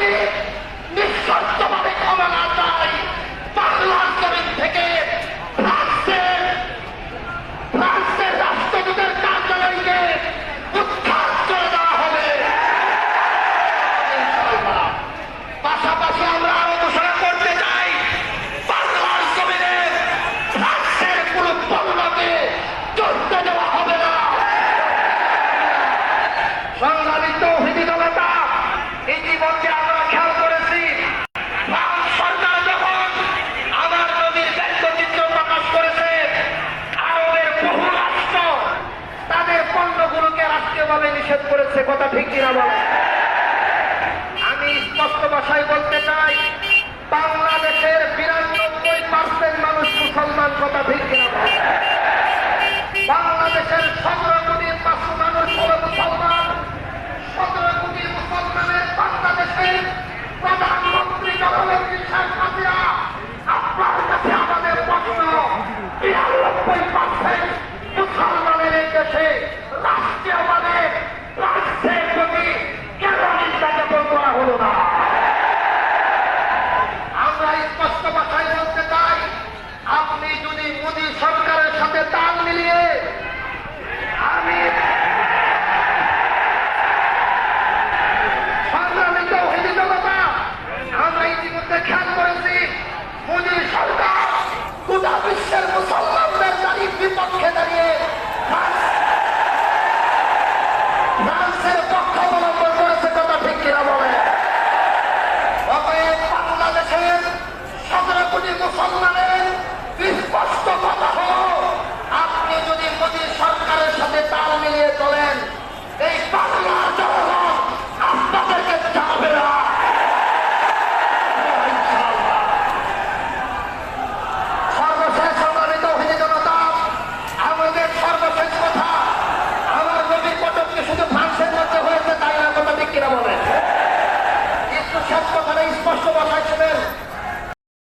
মধ্যে নিষেধ করেছে কথা ঠিক কিনা বলে? আমি স্পষ্ট ভাষায় বলতে চাই বাংলা মুসলমানদের দাঁড়িয়ে বিপক্ষে দাঁড়িয়ে ফ্রান্সের সাক্ষাৎ কথাটা স্পষ্ট